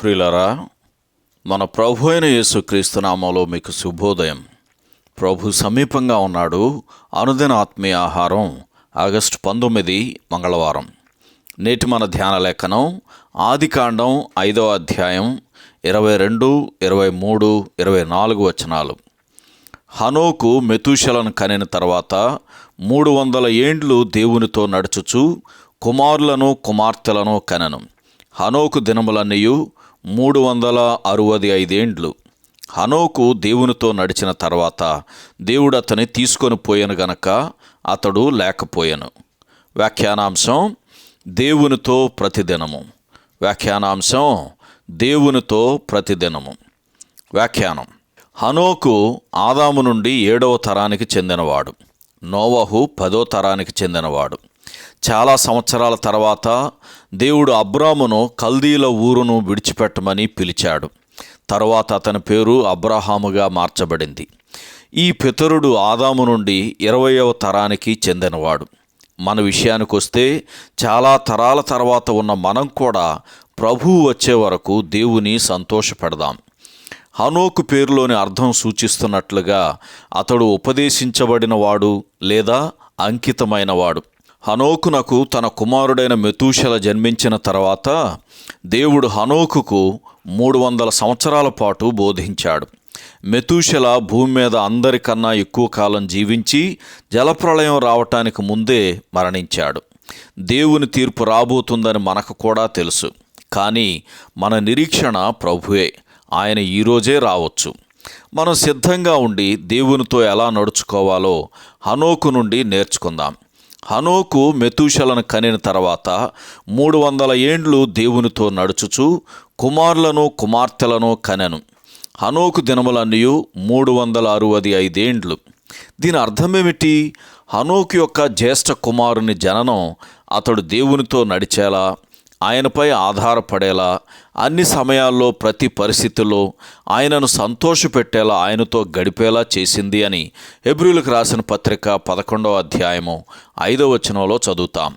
ప్రియులరా మన ప్రభు అయిన యేసుక్రీస్తు నామంలో మీకు శుభోదయం. ప్రభు సమీపంగా ఉన్నాడు అనుదిన ఆత్మీయ ఆహారం ఆగస్టు పంతొమ్మిది మంగళవారం. నేటి మన ధ్యాన లేఖనం ఆదికాండం ఐదవ అధ్యాయం ఇరవై రెండు ఇరవై మూడు ఇరవై నాలుగు వచనాలు. హనోకు మెతుషలను కనిన తర్వాత మూడు వందల ఏండ్లు దేవునితో నడుచుచు కుమారులను కుమార్తెలను కనను. హనోకు దినములన్నయు మూడు వందల అరవది ఐదేండ్లు హనోకు దేవునితో నడిచిన తర్వాత దేవుడు అతని తీసుకొని పోయాను గనక అతడు లేకపోయాను. వ్యాఖ్యానాంశం దేవునితో ప్రతిదినము. వ్యాఖ్యానాంశం దేవునితో ప్రతిదినము. వ్యాఖ్యానం హనోకు ఆదాము నుండి ఏడవ తరానికి చెందినవాడు. నోవహు పదో తరానికి చెందినవాడు. చాలా సంవత్సరాల తర్వాత దేవుడు అబ్రామును కల్దీల ఊరును విడిచిపెట్టమని పిలిచాడు. తర్వాత అతని పేరు అబ్రహాముగా మార్చబడింది. ఈ పితరుడు ఆదాము నుండి ఇరవయవ తరానికి చెందినవాడు. మన విషయానికి వస్తే చాలా తరాల తర్వాత ఉన్న మనం కూడా ప్రభువు వచ్చే వరకు దేవుని సంతోషపెడదాం. హనోకు పేరులోని అర్థం సూచిస్తున్నట్లుగా అతడు ఉపదేశించబడినవాడు లేదా అంకితమైనవాడు. హనోకునకు తన కుమారుడైన మెతూషల జన్మించిన తర్వాత దేవుడు హనోకుకు మూడు వందల సంవత్సరాల పాటు బోధించాడు. మెతూషల భూమి మీద అందరికన్నా ఎక్కువ కాలం జీవించి జలప్రళయం రావటానికి ముందే మరణించాడు. దేవుని తీర్పు రాబోతుందని మనకు కూడా తెలుసు. కానీ మన నిరీక్షణ ప్రభువే. ఆయన ఈరోజే రావచ్చు. మనం సిద్ధంగా ఉండి దేవునితో ఎలా నడుచుకోవాలో హనోకు నుండి నేర్చుకుందాం. హనోకు మెతూషలను కనిన తర్వాత మూడు వందల ఏండ్లు దేవునితో నడుచుచు కుమారులను కుమార్తెలను కనెను. హనోకు దినములన్నీ మూడు వందల అరవది ఐదేండ్లు. దీని అర్థమేమిటి? హనోకు యొక్క జ్యేష్ఠ కుమారుని జననం అతడు దేవునితో నడిచేలా ఆయనపై ఆధారపడేలా అన్ని సమయాల్లో ప్రతి పరిస్థితుల్లో ఆయనను సంతోషపెట్టేలా ఆయనతో గడిపేలా చేసింది అని హెబ్రిలకు రాసిన పత్రిక పదకొండవ అధ్యాయము ఐదవ వచనంలో చదువుతాం.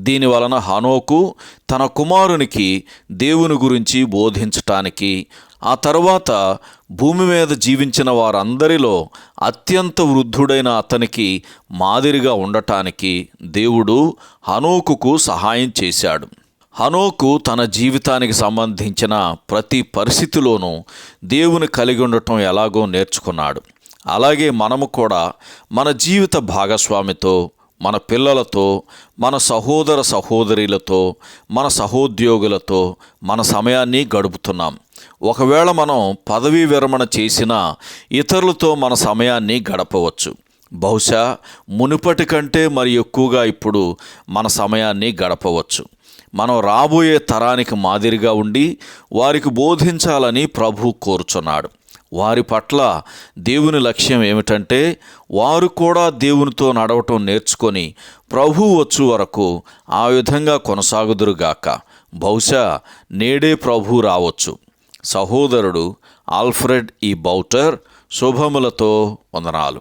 దీని వలన హనోకు తన కుమారునికి దేవుని గురించి బోధించటానికి ఆ తరువాత భూమి మీద జీవించిన వారందరిలో అత్యంత వృద్ధుడైన అతనికి మాదిరిగా ఉండటానికి దేవుడు హనోకుకు సహాయం చేశాడు. హనోకు తన జీవితానికి సంబంధించిన ప్రతి పరిస్థితిలోనూ దేవుని కలిగి ఉండటం ఎలాగో నేర్చుకున్నాడు. అలాగే మనము కూడా మన జీవిత భాగస్వామితో మన పిల్లలతో మన సహోదర సహోదరులతో మన సహోద్యోగులతో మన సమయాన్ని గడుపుతున్నాం. ఒకవేళ మనం పదవీ విరమణ చేసినా ఇతరులతో మన సమయాన్ని గడపవచ్చు. బహుశా మునుపటి కంటే మరి ఎక్కువగా ఇప్పుడు మన సమయాన్ని గడపవచ్చు. మనం రాబోయే తరానికి మాదిరిగా ఉండి వారికి బోధించాలని ప్రభు కోరుచున్నాడు. వారి పట్ల దేవుని లక్ష్యం ఏమిటంటే వారు కూడా దేవునితో నడవటం నేర్చుకొని ప్రభు వచ్చు వరకు ఆ విధంగా కొనసాగుదురుగాక. బహుశా నేడే ప్రభు రావచ్చు. సహోదరుడు ఆల్ఫ్రెడ్ ఈ బౌటర్ శుభములతో వందనాలు.